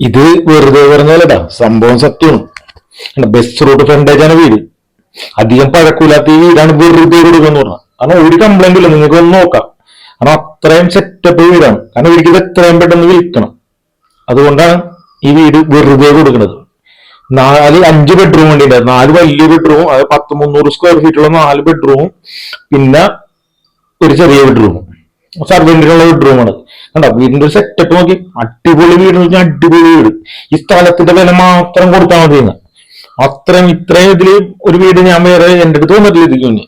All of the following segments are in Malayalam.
ഇത് വെറുതെ പറഞ്ഞാലടാ സംഭവം സത്യമാണ്. ബസ് റൂട്ട് ഫ്രണ്ടേജാണ് വീട്. അധികം പഴക്കൂലാത്ത ഈ വീടാണ് വെറുതെ കൊടുക്കുന്നു പറഞ്ഞാൽ കാരണം ഒരു കംപ്ലൈന്റ് ഇല്ല നിങ്ങൾക്ക് ഒന്ന് നോക്കാം. കാരണം അത്രയും സെറ്റപ്പ് വീടാണ്. കാരണം ഒരിക്കലും എത്രയും പെട്ടെന്ന് വിൽക്കണം. അതുകൊണ്ടാണ് ഈ വീട് വെറുതെ കൊടുക്കുന്നത്. നാല് അഞ്ച് ബെഡ്റൂം വേണ്ടി നാല് വലിയ ബെഡ്റൂം അത് പത്ത് മുന്നൂറ് സ്ക്വയർ ഫീറ്റുള്ള നാല് ബെഡ്റൂമും പിന്നെ ഒരു ചെറിയ ബെഡ്റൂമും സർവന്റിനുള്ള ബെഡ്റൂമാണ് കണ്ടോ? വീടിന്റെ ഒരു സെറ്റപ്പ് നോക്കി. അടിപൊളി വീട് അടിപൊളി വീട്. ഈ സ്ഥലത്തിന്റെ വില മാത്രം കൊടുത്താൽ മതി അത്രയും ഇത്രയും ഇതിൽ ഒരു വീട് ഞാൻ വേറെ എന്റെ അടുത്ത് വന്നിട്ടില്ല ഇതിക്ക് മുന്നേ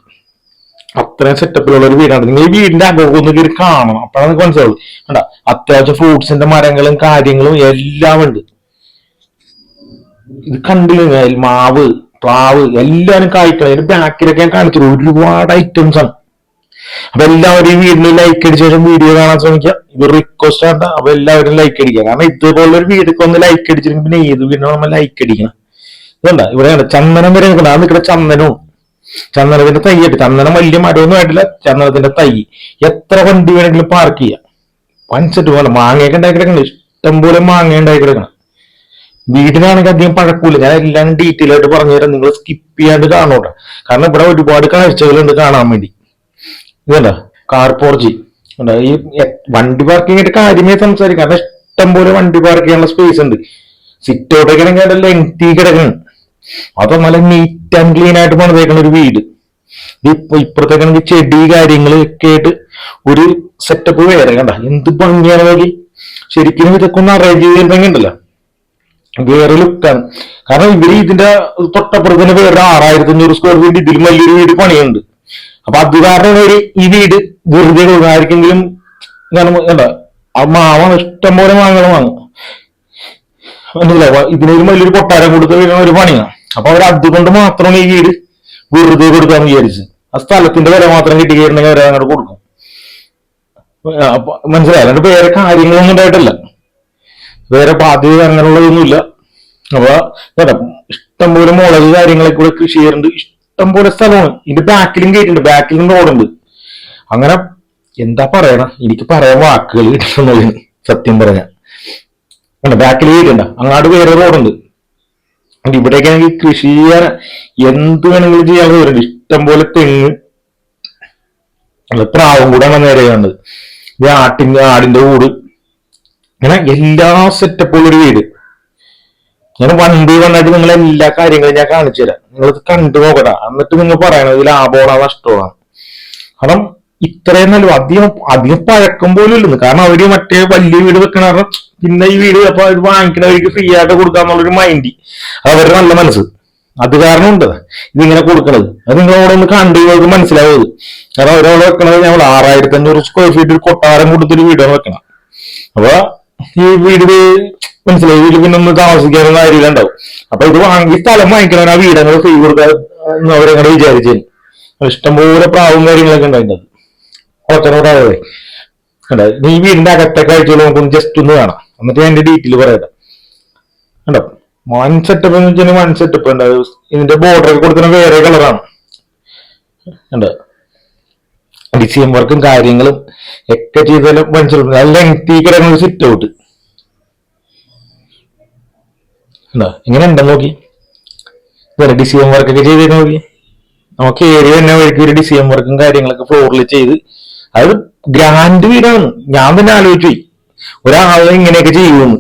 അത്രയും സെറ്റപ്പിലുള്ള ഒരു വീടാണ്. നിങ്ങൾ ഈ വീടിന്റെ ഒന്ന് കയറി കാണണം. അപ്പോഴാണ് നിങ്ങൾക്ക് മനസ്സിലാവുള്ളൂ. കണ്ട? അത്യാവശ്യം ഫ്രൂട്ട്സിന്റെ മരങ്ങളും കാര്യങ്ങളും എല്ലാം ഉണ്ട്. ഇത് കണ്ടില്ല മാവ് പ്ലാവ് എല്ലാവരും കായ്ക്കണം അതിന്റെ ബാക്കിലൊക്കെ ഞാൻ കാണിച്ചു ഒരുപാട് ഐറ്റംസ് ആണ്. അപ്പൊ എല്ലാവരും വീടിന് ലൈക്ക് അടിച്ച ശേഷം വീഡിയോ കാണാൻ ശ്രമിക്കുക. ഇത് റിക്വസ്റ്റ് ആണ്. അപ്പൊ എല്ലാവരും ലൈക്ക് അടിക്കുക. കാരണം ഇതുപോലെ ഒരു വീടൊക്കെ ഒന്ന് ലൈക്ക് അടിച്ചിരുന്നു പിന്നെ ഏത് വീടിനും നമ്മൾ ലൈക്ക് അടിക്കണം. ഇതുണ്ട? ഇവിടെ ചന്ദനം വരെ നിൽക്കണം ആ നിൽക്കുന്ന ചന്ദനവും. ചന്ദനത്തിന്റെ തൈ ആയിട്ട് ചന്ദനം വലിയ മരമൊന്നും ആയിട്ടില്ല. ചന്ദനത്തിന്റെ തൈ. എത്ര വണ്ടി വേണമെങ്കിലും പാർക്ക് ചെയ്യാം. സെറ്റ് പോലെ മാങ്ങയൊക്കെ ഉണ്ടാക്കി കിടക്കണം ഇഷ്ടംപോലെ മാങ്ങ ഉണ്ടാക്കി കിടക്കണം വീടിനാണെങ്കിൽ അധികം പഴക്കൂല. ഞാൻ എല്ലാം ഡീറ്റെയിൽ ആയിട്ട് പറഞ്ഞുതരാം. നിങ്ങൾ സ്കിപ്പ് ചെയ്യാണ്ട് കാണോട്ടെ കാരണം ഇവിടെ ഒരുപാട് കാഴ്ചകളുണ്ട് കാണാൻ വേണ്ടി. ഇതല്ല കാർ പോർജി. ഈ വണ്ടി പാർക്കിങ്ങിന്റെ കാര്യമേ സംസാരിക്കാം. കാരണം ഇഷ്ടംപോലെ വണ്ടി പാർക്ക് ചെയ്യാനുള്ള സ്പേസ് ഉണ്ട്. സിറ്റ് ഔട്ടൊക്കെ ആണെങ്കിൽ ലെങ്തി കിടക്കണം. അപ്പൊ നല്ല നീറ്റ് ആൻഡ് ക്ലീൻ ആയിട്ട് പണിതേക്കണ ഒരു വീട്. ഇപ്പൊ ഇപ്പുറത്തേക്കാണെങ്കിൽ ചെടി കാര്യങ്ങൾ ഒക്കെ ആയിട്ട് ഒരു സെറ്റപ്പ് വേറെ. കണ്ട എന്ത് ഭംഗിയാണ് നോക്കി. ശരിക്കും ഇതൊക്കെ ഒന്ന് അറേഞ്ച് ഭംഗി ഉണ്ടല്ലോ. വേറെ ലുക്കാണ് കാരണം ഇവർ ഇതിന്റെ തൊട്ടപ്പുറത്തിന് വേറെ ആറായിരത്തി അഞ്ഞൂറ് സ്ക്വയർ ഫീറ്റ് ഇതിലും വലിയൊരു വീട് പണിയുണ്ട് അപ്പൊ അത് കാരണം ഒരു ഈ വീട് വെറുതെ ആർക്കെങ്കിലും എന്താ ആ ഇഷ്ടം പോലെ മാങ്ങകൾ വാങ്ങും. ഇതിനൊരു വലിയൊരു കൊട്ടാരം കൊടുത്ത് വരുന്ന ഒരു പണിയാണ് അപ്പൊ അവർ അതുകൊണ്ട് മാത്രമാണ് ഈ വീട് വെറുതെ കൊടുക്കാന്ന് വിചാരിച്ച് ആ സ്ഥലത്തിന്റെ വില മാത്രം കിട്ടി കയറണെങ്കിൽ അവരെ അങ്ങോട്ട് കൊടുക്കും. മനസ്സിലായി? അല്ലാണ്ട് വേറെ കാര്യങ്ങളൊന്നും ഉണ്ടായിട്ടില്ല. വേറെ ബാധ്യത അങ്ങനെയുള്ളതൊന്നുമില്ല. അപ്പൊ ഇഷ്ടംപോലെ മുളക് കാര്യങ്ങളെ ഇവിടെ കൃഷി ചെയ്യുന്നുണ്ട് ഇഷ്ടംപോലെ സ്ഥലമാണ്. ഇതിന്റെ ബാക്കിലും കയറ്റുണ്ട് ബാക്കിലും റോഡുണ്ട്. അങ്ങനെ എന്താ പറയണ? എനിക്ക് പറയാൻ വാക്കുകൾ കിട്ടുന്നുള്ളൂ. സത്യം പറഞ്ഞ ബാക്കിൽ കയറ്റുണ്ട അങ്ങാട് വേറെ റോഡുണ്ട്. അപ്പൊ ഇവിടേക്കാണെങ്കിൽ കൃഷി ചെയ്യാൻ എന്ത് വേണമെങ്കിലും ചെയ്യാൻ വരുന്നുണ്ട് ഇഷ്ടംപോലെ തെങ്ങ് പ്രാവും അങ്ങനെ നേരെ കണ്ടത് ഇത് ആട്ടിന്റെ ആടിന്റെ കൂട്. അങ്ങനെ എല്ലാ സെറ്റപ്പുള്ള ഒരു വീട്. ഞാൻ വണ്ടി വന്നിട്ട് നിങ്ങൾ എല്ലാ കാര്യങ്ങളും ഞാൻ കാണിച്ചു തരാം നിങ്ങൾ കണ്ടു നോക്കട്ടെ എന്നിട്ട് നിങ്ങൾ പറയണം ഇത് ലാഭമാണോ നഷ്ടമാണോ കാരണം ഇത്രയും നല്ല അധികം അധികം പഴക്കം പോലും ഇല്ലെന്ന്. കാരണം അവർ മറ്റേ വലിയ വീട് വെക്കണ പിന്നെ ഈ വീട് അപ്പൊ ഇത് വാങ്ങിക്കണവർക്ക് ഫ്രീ ആയിട്ട് കൊടുക്കാന്നുള്ളൊരു മൈൻഡ് അവരുടെ നല്ല മനസ്സ്. അത് കാരണം ഉണ്ട്. ഇതിങ്ങനെ കൊടുക്കണത്. അത് നിങ്ങളോട് ഒന്ന് കണ്ടു നിങ്ങൾക്ക് മനസ്സിലാവുന്നത്. കാരണം അവരവിടെ വെക്കണത് ഞങ്ങൾ ആറായിരത്തി അഞ്ഞൂറ് സ്ക്വയർ ഫീറ്റ് ഒരു കൊട്ടാരം കൊടുത്തൊരു വീടാണ് വെക്കണം അപ്പൊ ഈ വീട് മനസ്സിലായി? വീട്ടിൽ പിന്നെ ഒന്ന് താമസിക്കാനൊന്നും ആരും ഉണ്ടാവും അപ്പൊ ഇത് വാങ്ങി സ്ഥലം വാങ്ങിക്കണം ആ വീടങ്ങൾ ഫ്രീ കൊടുക്കാൻ അവരങ്ങനെ വിചാരിച്ചു ഇഷ്ടംപോലെ പ്രാവും കാര്യങ്ങളൊക്കെ ഉണ്ടായിട്ടുണ്ട് കുറച്ചോടെ കണ്ടോ? നീ വീടിന്റെ അകത്തെ കാഴ്ചകൾ നമുക്കൊന്ന് ജസ്റ്റ് ഒന്ന് കാണാം. എന്നിട്ട് എന്റെ ഡീറ്റെയിൽ പറയട്ടെ കണ്ടോ? വൺ സെറ്റപ്പ് എന്ന് വെച്ചാൽ വൺ സെറ്റപ്പ് ഉണ്ട്. ഇതിന്റെ ബോർഡർ ഒക്കെ കൊടുക്കുന്ന വേറെ കളറാണ് കണ്ടോ? ഡിസൈൻ വർക്കും കാര്യങ്ങളും ഒക്കെ ചെയ്താലും മനസ്സിലാക്കും നല്ല ലെങ്തി കിടക്കുന്ന സിറ്റ് ഔട്ട് എന്താ? ഇങ്ങനെ ഉണ്ടെന്ന് നോക്കി? വേറെ എം വർക്കൊക്കെ ചെയ്ത് നോക്കി? നമുക്ക് ഏരിയ തന്നെ വഴിക്ക് ഒരു എം വർക്കും കാര്യങ്ങളൊക്കെ ഫ്ലോറിൽ ചെയ്ത് അത് ഗ്രാൻഡ് വീടാണ്. ഞാൻ തന്നെ ആലോചിച്ചു. ഒരാളെ ഇങ്ങനെയൊക്കെ ചെയ്യുമെന്ന്.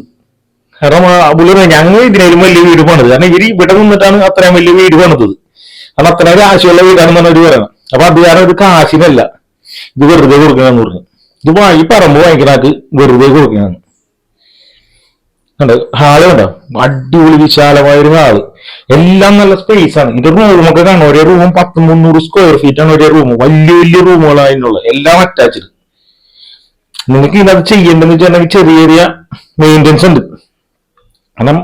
കാരണം പുള്ളി ഞങ്ങൾ ഇതിനേലും വലിയ വീട് പണിത്. കാരണം ഇവർ ഇവിടെ നിന്നിട്ടാണ് അത്രയും വലിയ വീട് പണിതത്. കാരണം അത്രയും കാശുള്ള വീടാണെന്നാണ് അവർ പറയുന്നത് അപ്പൊ അത് കാരണം ഇത് കാശിനല്ല. ഇത് വെറുതെ കൊടുക്കണമെന്ന് പറഞ്ഞു. ഇത് വാങ്ങി പറമ്പ് വാങ്ങിക്കണാക്ക് വെറുതെ കൊടുക്കണമെന്ന് കണ്ടോ? ഹാൾ കണ്ടോ? അടിപൊളി വിശാലമായ ഒരു ഹാൾ. എല്ലാം നല്ല സ്പേസ് ആണ്. ഇത് റൂമൊക്കെ കാണും. ഒരേ റൂമും പത്ത് മുന്നൂറ് സ്ക്വയർ ഫീറ്റ് ആണ് ഒരേ റൂം വലിയ വലിയ റൂമുകളാണ് അതിനുള്ളത് എല്ലാം അറ്റാച്ച്ഡ് നിങ്ങൾക്ക് ഇതിനകത്ത് ചെയ്യേണ്ടതെന്ന് വെച്ചിട്ടുണ്ടെങ്കിൽ ചെറിയ ചെറിയ മെയിന്റെനൻസ് ഉണ്ട്. കാരണം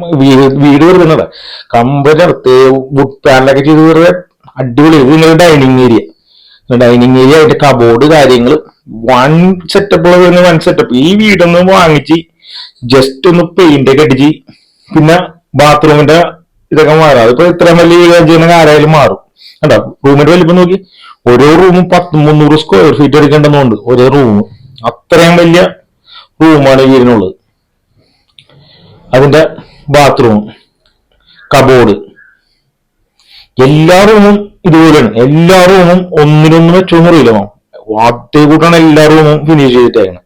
വീട് വരുന്നത് കമ്പലർത്ത് വുഡ് പാനലൊക്കെ ചെയ്ത് വെറുതെ അടിപൊളി. ഇത് നിങ്ങളുടെ ഡൈനിങ് ഏരിയ ഡൈനിങ് ഏരിയ ആയിട്ട് കബോർഡ് കാര്യങ്ങൾ വൺ സെറ്റപ്പ് ഉള്ളത് വൺ സെറ്റപ്പ് ഈ വീടൊന്ന് വാങ്ങിച്ച് ജസ്റ്റ് ഒന്ന് പെയിന്റ് ഒക്കെ അടിച്ച് പിന്നെ ബാത്റൂമിന്റെ ഇതൊക്കെ മാറാം. അതിപ്പോ ഇത്ര വലിയ ചെയ്യുന്ന ആരായാലും മാറും. കണ്ടോ? റൂമിന്റെ വലിപ്പം നോക്കി. ഓരോ റൂമും പത്ത് മുന്നൂറ് സ്ക്വയർ ഫീറ്റ് എടുക്കേണ്ടതുണ്ട്. ഓരോ റൂം അത്രയും വലിയ റൂമാണ് വീടിനുള്ളത്. അതിന്റെ ബാത്റൂം കബോർഡ് എല്ലാ റൂമും ഇതുപോലെയാണ്. എല്ലാ റൂമും ഒന്നിനൊന്നും വെച്ചോ അറിയില്ല. വാട്ടേ കൂട്ടാണ് എല്ലാ റൂമും ഫിനിഷ് ചെയ്തിട്ടേക്കണം.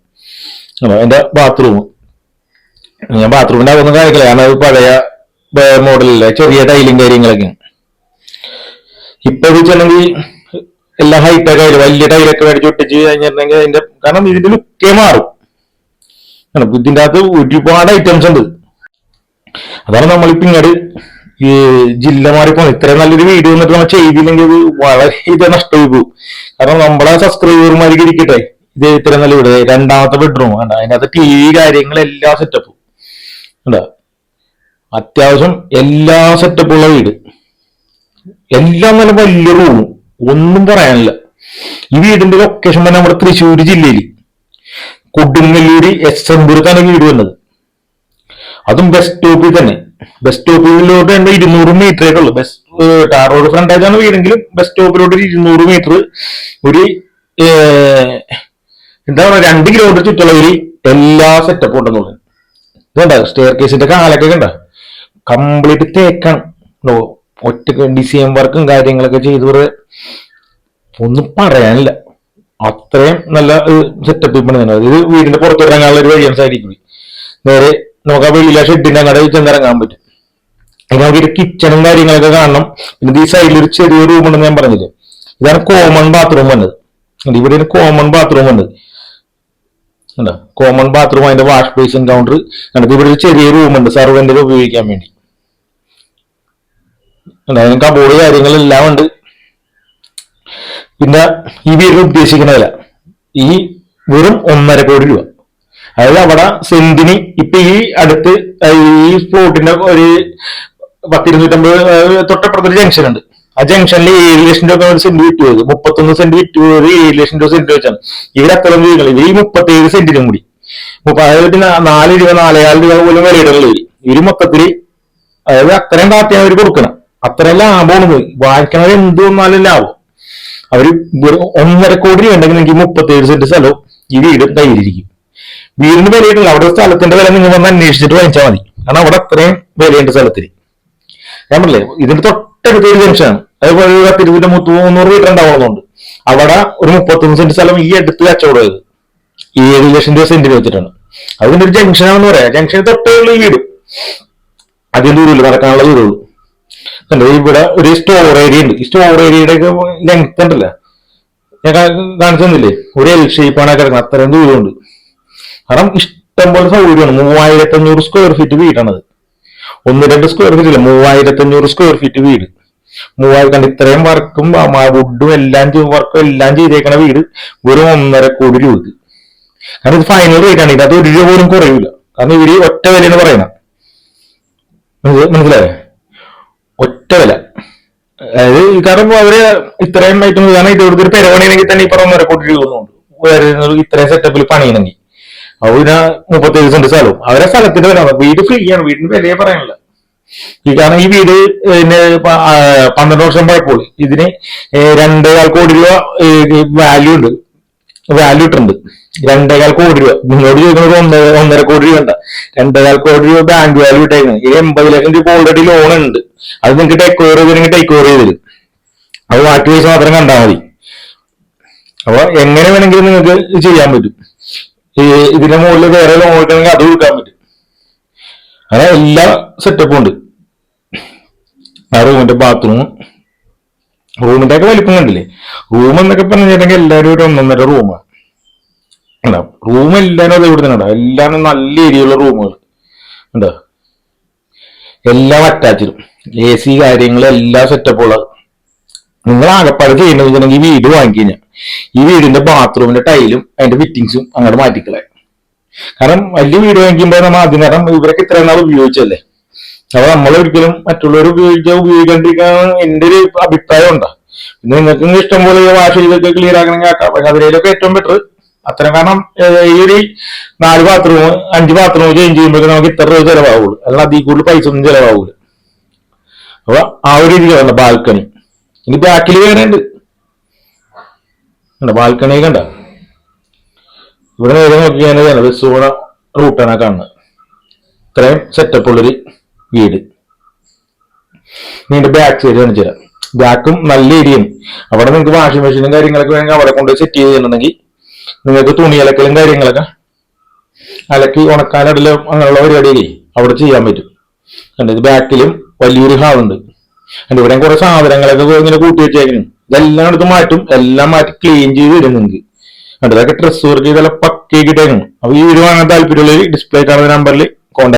അതിന്റെ ബാത്റൂം ഞാൻ ബാത്റൂമിന്റെ അതൊന്നും കാണിക്കില്ല. കാരണം അത് പഴയ മോഡലില്ല ചെറിയ ടൈലും കാര്യങ്ങളൊക്കെ. ഇപ്പൊ വെച്ചിട്ടുണ്ടെങ്കിൽ എല്ലാം ഹൈടെക് ആയില്ല വലിയ ടൈലൊക്കെ മേടിച്ച് ഒട്ടിച്ച് കഴിഞ്ഞിട്ടുണ്ടെങ്കിൽ അതിന്റെ കാരണം ഇതിന്റെ ലുക്കേ മാറും. ഇതിന്റെ അകത്ത് ഒരുപാട് ഐറ്റംസ് ഉണ്ട്. അതാണ് നമ്മളിപ്പോ ഇങ്ങോട്ട് ഈ ജില്ല മാറിപ്പോ ഇത്രയും നല്ലൊരു വീഡിയോ വന്നിട്ട് നമ്മൾ ചെയ്തില്ലെങ്കിൽ ഇത് വളരെ ഇത് നഷ്ടമായി പോകും. കാരണം നമ്മളെ സബ്സ്ക്രൈബർമാർക്ക് ഇരിക്കട്ടെ. ഇത് ഇത്രയും നല്ല വീട്. രണ്ടാമത്തെ ബെഡ്റൂം വേണ്ട അതിനകത്ത് ടി വി കാര്യങ്ങളെല്ലാം സെറ്റപ്പും കണ്ടോ? അത്യാവശ്യം എല്ലാ സെറ്റപ്പുള്ള വീട്. എല്ലാം നല്ല വലിയ റൂമും ഒന്നും പറയാനില്ല. ഈ വീടിന്റെ ലൊക്കേഷൻ തന്നെ നമ്മുടെ തൃശ്ശൂർ ജില്ലയിൽ. കൊടുങ്ങല്ലൂര് എസ് എംപുരത്താണ് വീട് വന്നത്. അതും ബസ് സ്റ്റോപ്പിൽ തന്നെ. ബസ് സ്റ്റോപ്പിലോട്ട് രണ്ട് ഇരുന്നൂറ് മീറ്റർ ഉള്ളൂ. ബസ് ടാർ റോഡ് ഫ്രണ്ടേജാണ് വീടെങ്കിലും ബസ് സ്റ്റോപ്പിലോട്ട് ഒരു ഇരുന്നൂറ് മീറ്റർ ഒരു എന്താ പറയുക രണ്ട് കിലോമീറ്റർ ചുറ്റളവിൽ എല്ലാ സെറ്റപ്പും ഉണ്ടെന്നുള്ളത്. ഇതുണ്ട? സ്റ്റെയർ കേസിന്റെ കാലൊക്കെ ഉണ്ട്? കംപ്ലീറ്റ് തേക്കാണ്. ഒറ്റയ്ക്ക് ഒറ്റ ഡിസൈൻ വർക്കും കാര്യങ്ങളൊക്കെ ചെയ്ത് ഒന്നും പറയാനില്ല. അത്രയും നല്ല സെറ്റപ്പ് പണിതാണ് ഇത് വീടിന്റെ പുറത്തിറങ്ങാനുള്ള ഒരു വഴിയാണ് സൈഡിൽ നേരെ നമുക്ക് ആ വെളിയിലെ ഷെഡിന്റെ അങ്ങടെ ചെന്നിറങ്ങാൻ പറ്റും. അതിന് നമുക്ക് കിച്ചണും കാര്യങ്ങളൊക്കെ കാണണം. പിന്നെ ഈ സൈഡിൽ ഒരു ചെറിയ റൂം ഉണ്ടെന്ന് ഞാൻ പറഞ്ഞില്ലേ? ഇതാണ് കോമൺ ബാത്റൂം വന്നത്. ഇവിടെ കോമൺ ബാത്റൂം ഉണ്ട് കണ്ടോ കോമൺ ബാത്റൂം അതിന്റെ വാഷ് ബേസിൻ കൗണ്ടർ കണ്ടത് ഇവിടെ ഒരു ചെറിയ റൂമുണ്ട് ഉണ്ട്. സർവന്റിന് ഉപയോഗിക്കാൻ വേണ്ടി. അതിന് കബോർഡ് കാര്യങ്ങളെല്ലാം ഉണ്ട്. പിന്നെ ഈ വീട് ഉദ്ദേശിക്കുന്നതല്ല ഈ വെറും ഒന്നര കോടി രൂപ. അതായത് അവിടെ സെന്റിന് ഇപ്പൊ ഈ അടുത്ത് ഈ പ്ലോട്ടിന്റെ ഒരു പത്തിരുന്നൂറ്റമ്പത് തൊട്ടപ്പുറത്തൊരു ജംഗ്ഷൻ ഉണ്ട്. ആ ജംഗ്ഷനിൽ ഏഴ് ലക്ഷം രൂപ ഒരു സെന്റ് വിറ്റ് പോയത് മുപ്പത്തൊന്ന് സെന്റ് വിറ്റ് പോയത് ഏഴ് ലക്ഷം രൂപ സെന്റ് വെച്ചാണ്. ഇവിടെ അത്ര വീടുകൾ ഇവർ ഈ മുപ്പത്തേഴ് സെന്റിനും കൂടി. അതായത് നാല് രൂപ നാലേകാൽ രൂപ പോലും വിലയിടുന്നില്ല ഇവർ മൊത്തത്തിൽ അതായത് അത്രയും കാട്ടിയാണ് അവർ കൊടുക്കണം. അത്രയും ലാഭമാണ് പോയി വാങ്ങിക്കണത് എന്ത് വന്നാലും ലാഭം. അവർ ഒന്നര കോടി രൂപ ഉണ്ടെങ്കിൽ നിങ്ങൾക്ക് മുപ്പത്തേഴ് സെന്റ് സ്ഥലവും ഈ വീട് കയ്യിലിരിക്കും. വീടിന് വിലയിട്ടില്ല. അവിടെ സ്ഥലത്തിന്റെ വില നിങ്ങൾ വന്ന് അന്വേഷിച്ചിട്ട് വാങ്ങിച്ചാൽ മതി. കാരണം അവിടെ അത്രയും വിലയുണ്ട് സ്ഥലത്തിന് ഞാൻ പറഞ്ഞില്ലേ ഇതിന്റെ തൊട്ടടുത്ത ഒരു ജംഗ്ഷനാണ്. അതേപോലെ പത്തിരുപതിന്റെ മുന്നൂറ് മീറ്റർ ഉണ്ടാവുന്നുണ്ട് അവിടെ ഒരു മുപ്പത്തൊന്ന് സെന്റ് സ്ഥലം ഈ അടുത്ത് കച്ചവടം ഈ ഏഴ് ലക്ഷം രൂപ സെന്റിന് വെച്ചിട്ടാണ്. അതിന്റെ ഒരു ജംഗ്ഷനാണെന്ന് പറയാം. ജംഗ്ഷന് തൊട്ടേ ഉള്ള ഈ വീട്. അതിന്റെ ദൂരമില്ല നടക്കാനുള്ള ദൂരമുള്ളൂ. ഇവിടെ ഒരു സ്റ്റോർ ഏരിയ ഉണ്ട്. ഈ സ്റ്റോർ ഏരിയയുടെ ലെങ്ത് ഉണ്ടല്ല ഞാൻ കാണിച്ചു തന്നില്ലേ? ഒരു എൽ ഷേപ്പാണ് കിടക്കുന്നത്. അത്രയും ദൂരമുണ്ട്. കാരണം ഇഷ്ടം പോലെ സൗകര്യമാണ്. മൂവായിരത്തി അഞ്ഞൂറ് സ്ക്വയർ ഫീറ്റ് വീടാണത്. ഒന്ന് രണ്ട് സ്ക്വയർ ഫീറ്റ് ഇല്ല. മൂവായിരത്തി അഞ്ഞൂറ് സ്ക്വയർ ഫീറ്റ് വീട്. മൂവായിരത്തി കണ്ട് ഇത്രയും വർക്കും വുഡും എല്ലാം വർക്കും എല്ലാം ചെയ്തേക്കണ വീട് വെറും ഒന്നര കോടി രൂപ കാരണം ഇത് ഫൈനൽ റേറ്റ് ആണ്. ഇതിനകത്ത് ഒരു രൂപ പോലും കുറയൂല. കാരണം ഇവർ ഒറ്റ വിലയാണ് പറയണം. മനസ്സിലായേ? ഒറ്റ വില. അതായത് കാരണം അവർ ഇത്രയും ഐറ്റം കാരണം ഇത് ഒരു പെരവണിയാണെങ്കിൽ തന്നെ ഈ പറഞ്ഞ ഒന്നര കോടി രൂപ ഒന്നുണ്ട് ഇത്രയും സെറ്റപ്പിൽ പണിയണമെങ്കിൽ. അപ്പൊ മുപ്പത്തി മുപ്പത്തേഴ് സെന്റ് സ്ഥലവും. അവരെ സ്ഥലത്തിന്റെ വില വീട് ഫ്രീ ആണ്. വീടിന്റെ വിലയെ പറയാനില്ല ഈ കാരണം ഈ വീട് പിന്നെ പന്ത്രണ്ട് വർഷം പോയപ്പോൾ ഇതിന് രണ്ടേകാൽ കോടി രൂപ വാല്യൂ ഉണ്ട്. വാല്യൂ ഇട്ടുണ്ട് രണ്ടേകാൽ കോടി രൂപ. നിങ്ങളോട് ചോദിക്കുന്നത് ഒന്ന് ഒന്നര കോടി രൂപ ഉണ്ട് രണ്ടേകാൽ കോടി രൂപ ബാങ്ക് വാല്യൂ ഇട്ടേക്കുന്നത് ഈ എൺപത് ലക്ഷം രൂപ ഓൾറെഡി ലോൺ ഉണ്ട്. അത് നിങ്ങൾക്ക് ടേക്ക് ഓവർ ചെയ്ത് ടേക്ക് ഓവർ ചെയ്ത് തരും. അത് ബാക്കി പൈസ മാത്രം കണ്ടാൽ മതി. അപ്പൊ എങ്ങനെ വേണമെങ്കിലും നിങ്ങൾക്ക് ചെയ്യാൻ പറ്റും. ഈ ഇതിന്റെ മുകളിൽ വേറെ ലോൺ കിട്ടണമെങ്കിൽ അത് കൊടുക്കാൻ പറ്റും. അങ്ങനെ എല്ലാ സെറ്റപ്പും ഉണ്ട്. ആ റൂമിന്റെ ബാത്റൂം റൂമിന്റെ ഒക്കെ വലിപ്പം കണ്ടില്ലേ? റൂം എന്നൊക്കെ പറഞ്ഞിട്ടുണ്ടെങ്കിൽ എല്ലാവരും ഒരു ഒന്നൊന്നര റൂമാണ് റൂം എല്ലാവരും അത് ഇവിടെ തന്നെ ഉണ്ടാവും എല്ലാം നല്ല ഏരിയയുള്ള റൂമുകൾ ഉണ്ടോ എല്ലാം അറ്റാച്ചിടും എ സി കാര്യങ്ങൾ എല്ലാ സെറ്റപ്പും ഉള്ളത് നിങ്ങൾ ആകപ്പാട് ചെയ്യേണ്ടത് ഈ വീട് വാങ്ങിക്കഴിഞ്ഞാൽ ഈ വീടിന്റെ ബാത്റൂമിന്റെ ടൈലും അതിന്റെ ഫിറ്റിങ്സും അങ്ങോട്ട് മാറ്റിക്കളെ. കാരണം വലിയ വീട് വാങ്ങിക്കുമ്പോൾ നമ്മൾ ആദ്യം കാരണം ഇവരൊക്കെ ഇത്രയും നാൾ ഉപയോഗിച്ചല്ലേ അപ്പൊ നമ്മൾ ഒരിക്കലും മറ്റുള്ളവർ ഉപയോഗിക്കാൻ ഉപയോഗിക്കാണ്ടിരിക്കാൻ എന്റെ ഒരു അഭിപ്രായം ഉണ്ടാ? പിന്നെ നിങ്ങൾക്ക് ഇഷ്ടം പോലെ വാഷ് ചെയ്തൊക്കെ ക്ലിയർ ആക്കണമെങ്കിൽ ആക്കാം പക്ഷെ അതിലേക്ക് ഏറ്റവും ബെറ്റർ അത്ര കാരണം ഈ ഒരു നാല് ബാത്റൂം അഞ്ച് ബാത്റൂം ചേഞ്ച് ചെയ്യുമ്പോൾ നമുക്ക് ഇത്ര രൂപ ചിലവാകുള്ളൂ അല്ലാതെ അതിൽ കൂടുതൽ പൈസ ഒന്നും ചിലവാകുള്ളൂ അപ്പൊ ആ ഒരു രീതിയാണ് ബാൽക്കണി ഇനി ബാക്കിൽ കണ്ട ബാൽക്കണി കണ്ട? ഇവിടെ നേരെ നോക്കിയാൽ ബസ് പോണ റൂട്ടാണ് കാണുന്നത്. ഇത്രയും സെറ്റപ്പ് ഉള്ളൊരു വീട്. നീണ്ട ബാക്ക് സൈഡ് കാണിച്ചു തരാം. ബാക്കും നല്ല ഏരിയയും അവിടെ നിങ്ങൾക്ക് വാഷിംഗ് മെഷീനും കാര്യങ്ങളൊക്കെ വേണമെങ്കിൽ അവിടെ കൊണ്ട് സെറ്റ് ചെയ്തിട്ടുണ്ടെങ്കിൽ നിങ്ങൾക്ക് തുണി അലക്കലും കാര്യങ്ങളൊക്കെ അലക്കി ഉണക്കാനിടലും അങ്ങനെയുള്ള പരിപാടിയിലേ അവിടെ ചെയ്യാൻ പറ്റും. കണ്ടത് ബാക്കിലും വലിയൊരു ഹാൾ അതിന്റെ ഇവിടെ കുറെ സാധനങ്ങളൊക്കെ ഇങ്ങനെ കൂട്ടി വെച്ചേക്കുന്നു ഇതെല്ലാം എടുത്ത് മാറ്റും എല്ലാം മാറ്റി ക്ലീൻ ചെയ്ത് വരും നിങ്ങൾക്ക് അതൊക്കെ ഡ്രസ് വർക്ക് ചെയ്തെല്ലാം പക്കയാക്കിട്ടേക്കുന്നു അപ്പൊ ഈ ഒരു വാങ്ങാൻ താല്പര്യമുള്ള ഡിസ്പ്ലേ കാണുന്ന നമ്പറിൽ